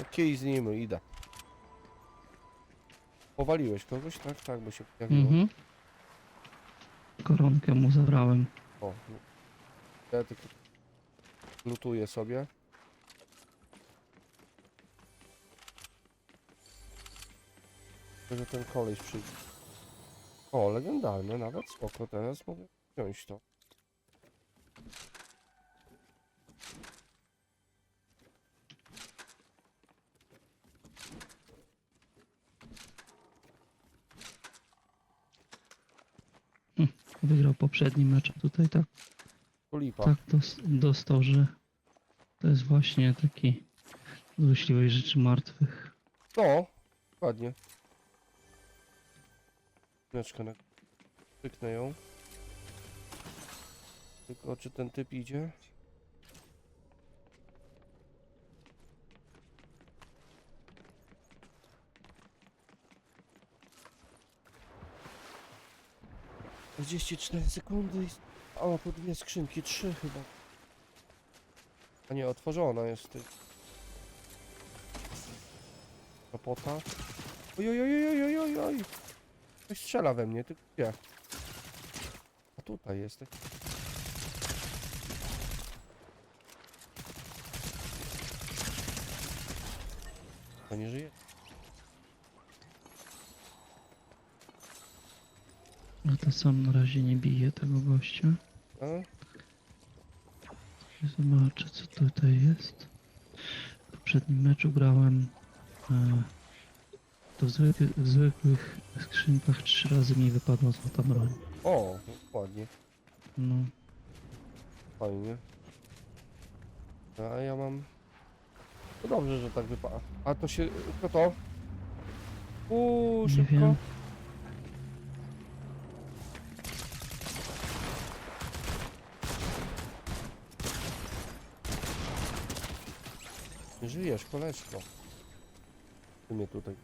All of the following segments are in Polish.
No kij z nim, idę. Powaliłeś kogoś? Tak, tak, bo się pojawiło. Mhm. Koronkę mu zabrałem. O, no. ja tylko lutuję sobie. Że ten koleś przyjdzie. O, legendarne, nawet spoko, teraz mogę wziąć to. Wygrał poprzedni mecz, tutaj tak, To lipa. tak dos, dostał, że to jest właśnie taki złośliwej rzeczy martwych. No, ładnie. Chwileczkę na... Pyknę ją. Tylko czy ten typ idzie? Czterdzieści cztery sekundy i... O, po dwie skrzynki, trzy chyba. A nie, otworzona jest. Ty. Kapota. Oj, oj, oj, oj, oj, oj, oj. Ktoś strzela we mnie, ty gdzie? A tutaj jesteś. To nie żyje? A to sam na razie nie bije tego gościa. Zobaczę co tutaj jest. W poprzednim meczu grałem e, to w, zwykły, w zwykłych skrzynkach trzy razy mi wypadła złota broń. O, ładnie, No, fajnie. A ja mam... No dobrze, że tak wypada. A to się... Kto to? Uuu, Nie szybko. wiem. Żyjesz, koleżko. Ty mnie tutaj.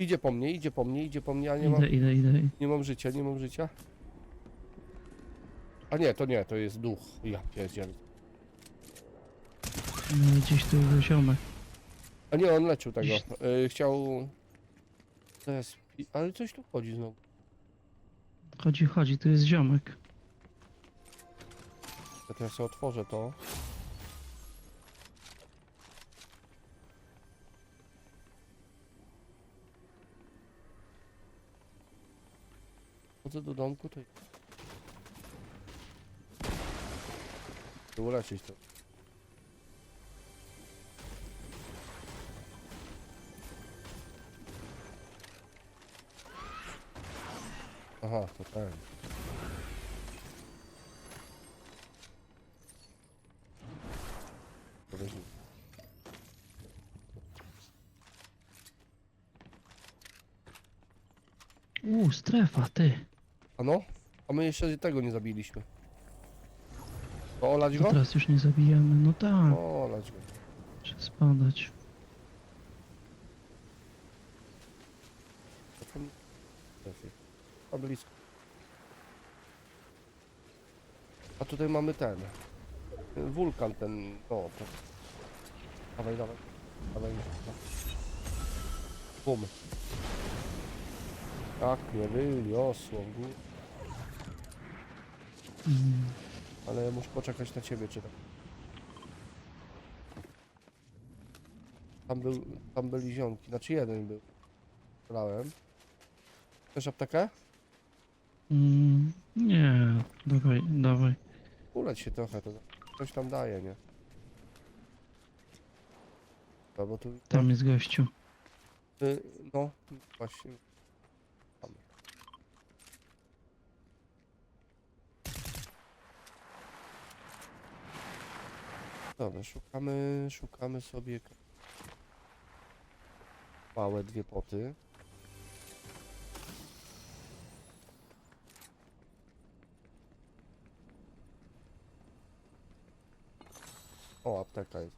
Idzie po mnie, idzie po mnie, idzie po mnie, a nie mam, idę, idę, idę. nie mam życia, nie mam życia. A nie, to nie, to jest duch. Ja pierdzielę. No, gdzieś tu ziomek. A nie, on lecił tego. Y, chciał... Teraz... Ale coś tu chodzi znowu. Chodzi, chodzi, tu jest ziomek. Ja teraz otworzę to. Chodzę do domku, to... To uleczyć to. Aha, to ten. To. Uuu, strefa, ty. A no? A my jeszcze tego nie zabiliśmy. To olać To go? teraz już nie zabijamy. No tak, O, olać go. trzeba spadać. To tam... Blisko. A tutaj mamy ten. Wulkan ten. O, to. Dawaj, dawaj. Dawaj. Bum. Tak mnie wyniosło w górę. Ale muszę poczekać na ciebie, czy tak. Tam był, tam byli ziomki, znaczy jeden był. Strzelałem. Chcesz aptekę? mm, nie, dawaj, dawaj. Uleć się trochę, to coś tam daje, nie? No bo tu... Tam jest gościu. Y, no, właśnie. Dobra, szukamy, szukamy sobie małe dwie poty. O, apteka jest.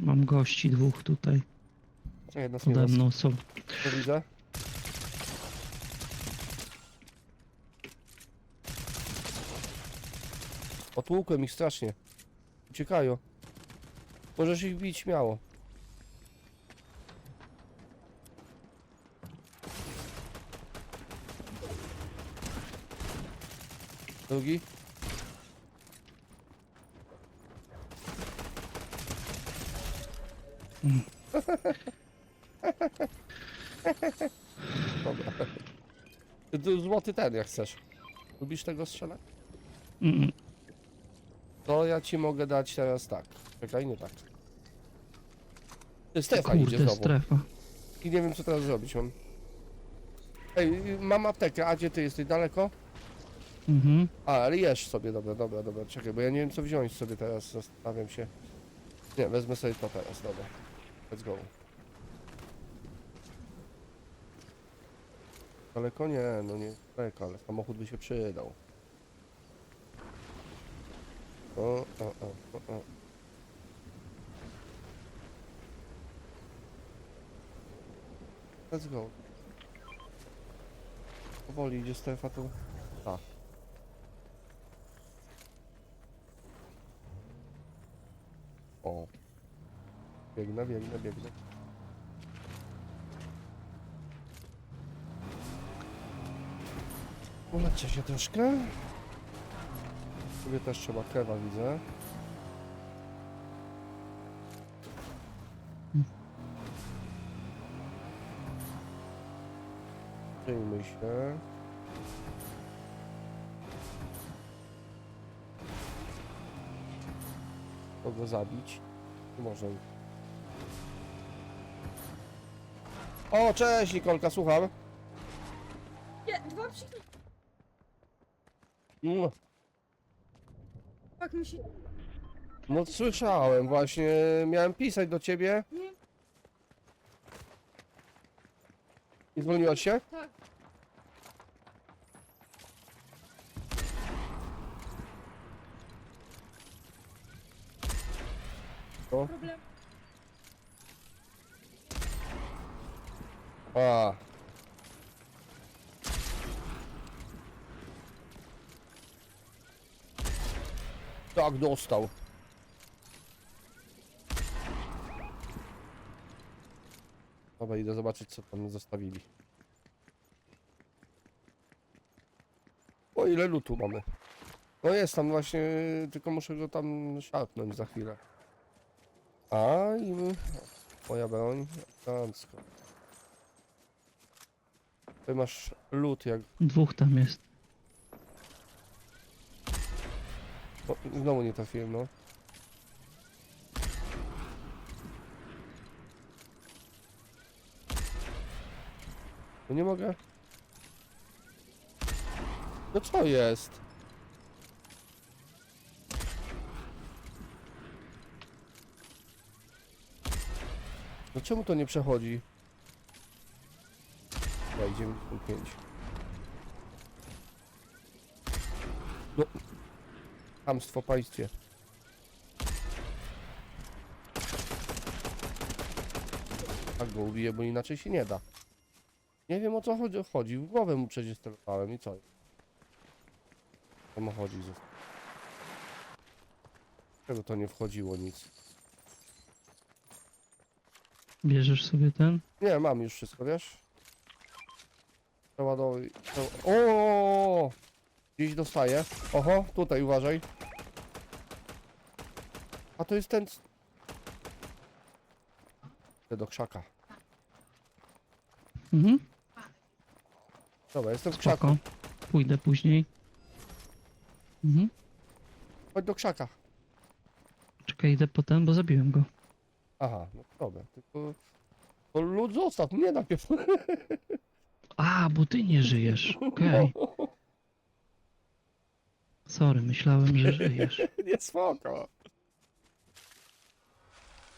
Mam gości dwóch tutaj. Jedna z Pode mną są. To widzę. Otłukłem ich strasznie. Uciekają. Możesz ich bić śmiało. Drugi? Mm. Dobra. Ty- ty Złoty ten, jak chcesz. Lubisz tego strzelać? Mm, To ja ci mogę dać teraz tak. Czekaj, nie tak. Ty, Stefan idzie Kurde, znowu. strefa. I nie wiem co teraz zrobić mam. Ej, y, mam aptekę, a gdzie ty jesteś? Daleko? Mhm. A, ale jesz sobie, dobra, dobra, dobra, czekaj, bo ja nie wiem co wziąć sobie teraz, zastanawiam się. Nie, wezmę sobie to teraz, dobra. Let's go. Daleko? Nie, no nie daleko, ale samochód by się przydał. O, o, o, o, o. Let's go. Powoli idzie strefa, to... A. O. Biegnę, biegnę, biegnę. Uleczę się troszkę. Sobie też trzeba kewa, widzę. Przyjmij się. Kogo zabić? Może. O, cześć Nikolka, słucham. Nie, dwa Tak mi się... no słyszałem, właśnie miałem pisać do ciebie. Nie, I zwolniłaś się? tak. Problem. A. Tak, dostał. Dobra, idę zobaczyć, co tam zostawili. O ile lutu mamy. No jest tam właśnie, tylko muszę go tam szarpnąć za chwilę. A i moja broń, elegancko. Ty masz lód jak... Dwóch tam jest. O, znowu nie trafiłem, no. No nie mogę. No co jest? No czemu to nie przechodzi? Daj, 95. No. Hamstwo państwie. Tak go ubiję, bo inaczej się nie da. Nie wiem o co chodzi. chodzi. W głowę mu przecież celowałem i co? Co chodzi? Czego to nie wchodziło nic? Bierzesz sobie ten? Nie, mam już wszystko, wiesz? Przeładowy... O! Gdzieś dostaję. Oho, tutaj uważaj. A to jest ten... Idę do krzaka. Mhm. Dobra, jestem w krzaku. Spoko. Pójdę później. Mhm. Chodź do krzaka. Czekaj, idę potem, bo zabiłem go. Aha, no dobra, tylko... To lud zostaw mnie najpierw. A, bo ty nie żyjesz. Okej. Sorry, myślałem, że żyjesz. Nie spoko.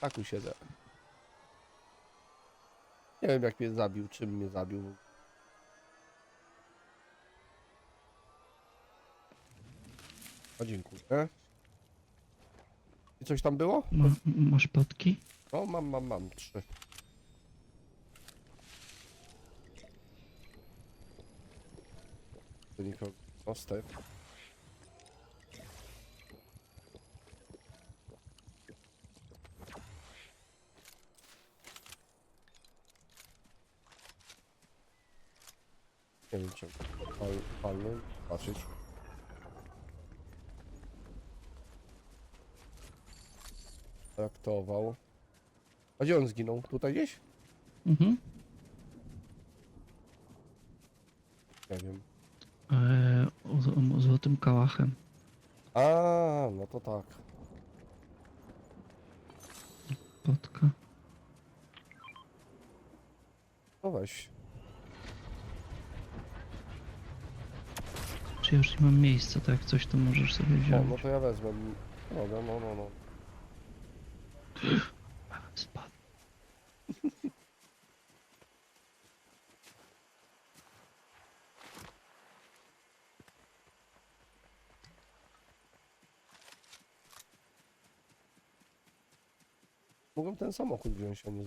Tak tu siedzę. Nie wiem jak mnie zabił, czym mnie zabił. O dziękuję. I coś tam było? Ma, masz potki? O, mam, mam, mam. Trzy. To nikogo. O, Czekaj, Pal, palny, patrzeć. Traktował. A gdzie on zginął? Tutaj gdzieś? Mhm. Nie wiem. Eee, o, o złotym kałachem. A, no to tak. Potka. No weź. Czy ja już nie mam miejsca, tak jak coś to możesz sobie O, wziąć. no to ja wezmę. Dobra, no, no, no. Spadł. Mogłem ten samochód wziąć, a nie.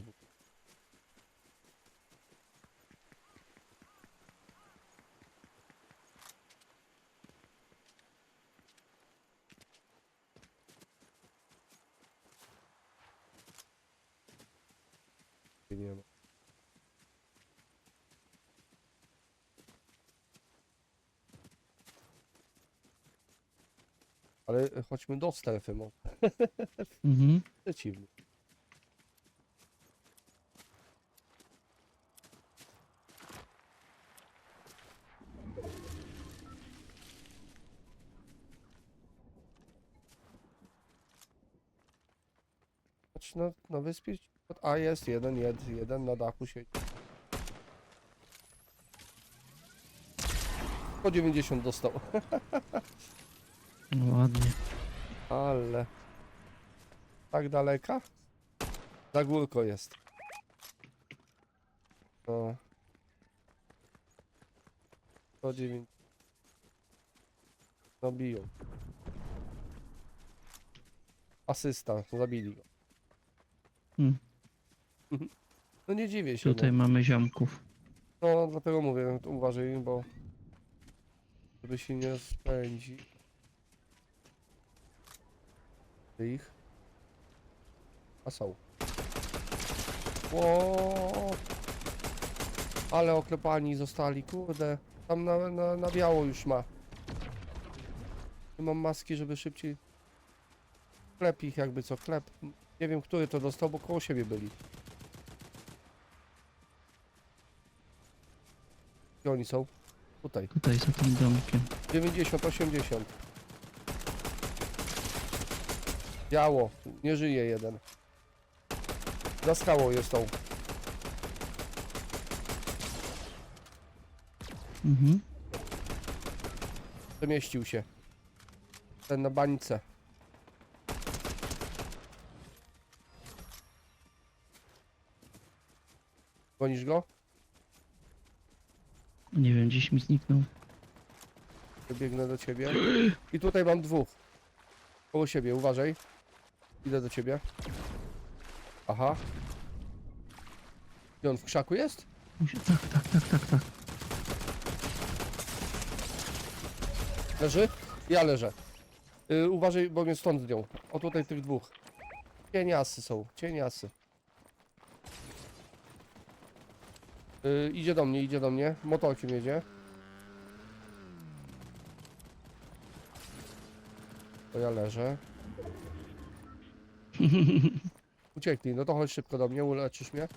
Nie ma. Ale chodźmy do strefy. Mhm. Przeciwnie. Na, na wyspie. A jest jeden, jed, jeden na dachu siedzi. Po 90 dostał. No ładnie. Ale. Tak daleka? Za górko jest. No. 109. No biją. Asysta, zabili go. Hmm. No nie dziwię się. Tutaj No, mamy ziomków. no dlatego mówię, uważaj, bo żeby się nie spędzi. Ich. A są. Ło! Ale oklepani zostali, kurde. Tam na, na, na biało już ma. Nie mam maski, żeby szybciej. Klep ich jakby co, klep. Nie wiem, który to dostał, bo koło siebie byli. Gdzie oni są? Tutaj. Tutaj za tym domkiem. 90, 80. Biało, nie żyje jeden. Za skałą jest tą. Mhm. Przemieścił się. Ten na bańce. Gonisz go? Nie wiem, gdzieś mi zniknął. Biegnę do ciebie. I tutaj mam dwóch. Koło siebie, uważaj. Idę do ciebie. Aha. I on w krzaku jest? Tak, tak, tak, tak, tak. Leży? Ja leżę. Y, uważaj, bo mnie stąd zdjął. O tutaj tych dwóch. Cieniasy są, cieniasy. Y, idzie do mnie, idzie do mnie. Motorkiem jedzie. To ja leżę. Uciekli, no to chodź szybko do mnie, uleczysz mnie.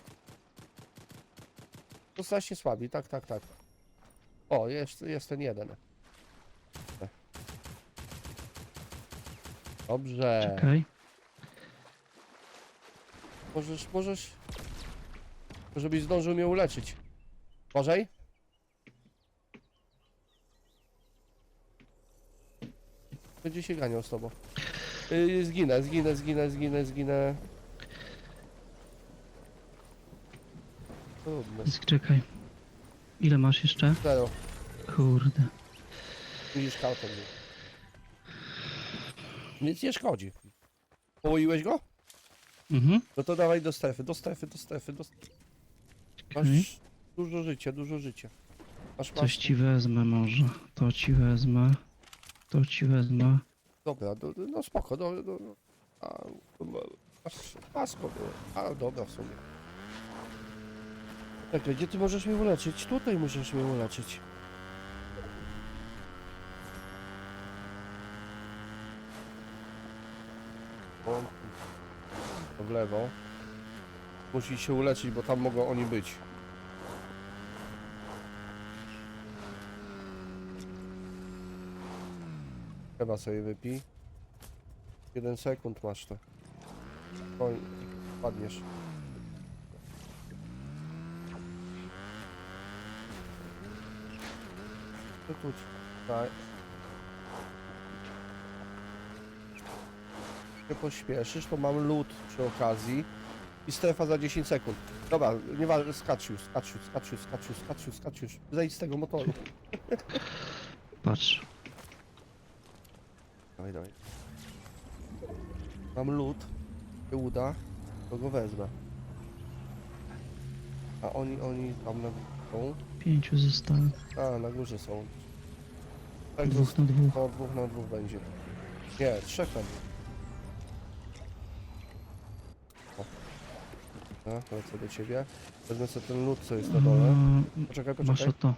To strasznie słabi, tak, tak, tak. O, jest, jest ten jeden. Dobrze. Czekaj. Możesz, możesz. Żebyś zdążył mnie uleczyć. Uważaj. Będzie się ganiał z tobą. Yy, zginę, zginę, zginę, zginę, zginę. Trudno. Czekaj. Ile masz jeszcze? Zero. Kurde. Widzisz kartę. Nic nie szkodzi. Połoiłeś go? Mhm. No to dawaj do strefy, do strefy, do strefy, do strefy. Masz dużo życia, dużo życia. Masz Coś maskę. ci wezmę może. To ci wezmę. To ci wezmę. Dobra, do, do, no spoko, no, no, no. A, pasko było. A, dobra w sumie. Czekaj, gdzie ty możesz mnie uleczyć? Tutaj musisz mnie uleczyć. W lewo. Musi się uleczyć, bo tam mogą oni być. Chyba sobie wypij. Jeden sekund masz to. Oj, padniesz. Tu. Tak. się pośpieszysz, to mam lód przy okazji i strefa za 10 sekund. Dobra, nie ważne, skacz już, skacz już, skacz już, skacz już, skacz już, skacz już. Zejdź z tego motoru. Patrz. Dawaj, dawaj. Mam lód, się uda, to go wezmę. A oni, oni tam na górze Pięciu zostało. są? A, na górze są. Tak, Dwóch na dwóch. no, dwóch na dwóch będzie. Nie, trzech na dwóch. O. No, lecę do ciebie. Wezmę sobie ten lód, co jest na dole. A, Poczekaj, Masz poczekaj. o to.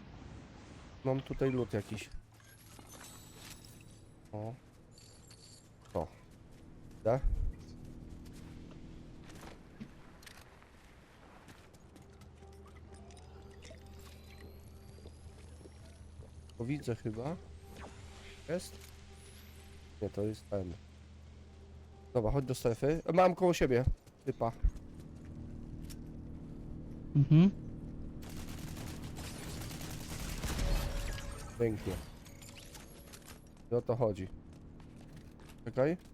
Mam tutaj lód jakiś. O. Da? To widzę chyba. Jest? Nie, to jest ten. Dobra, chodź do strefy. Mam koło siebie. Typa. Mhm. Pięknie. O to chodzi. Czekaj.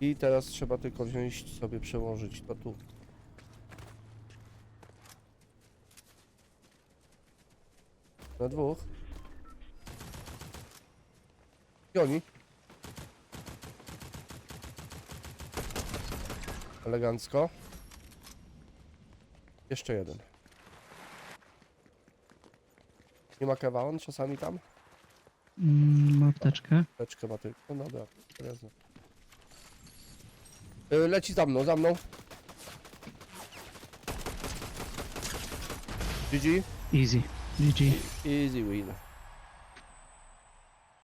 I teraz trzeba tylko wziąć sobie przełożyć to tu. Na dwóch. I oni. Elegancko. Jeszcze jeden. Nie ma kewa on czasami tam? Mm, ma apteczkę. Teczkę ma tylko. No dobra, teraz. Y, Leci za mną, za mną. GG. Easy. GG. Easy win.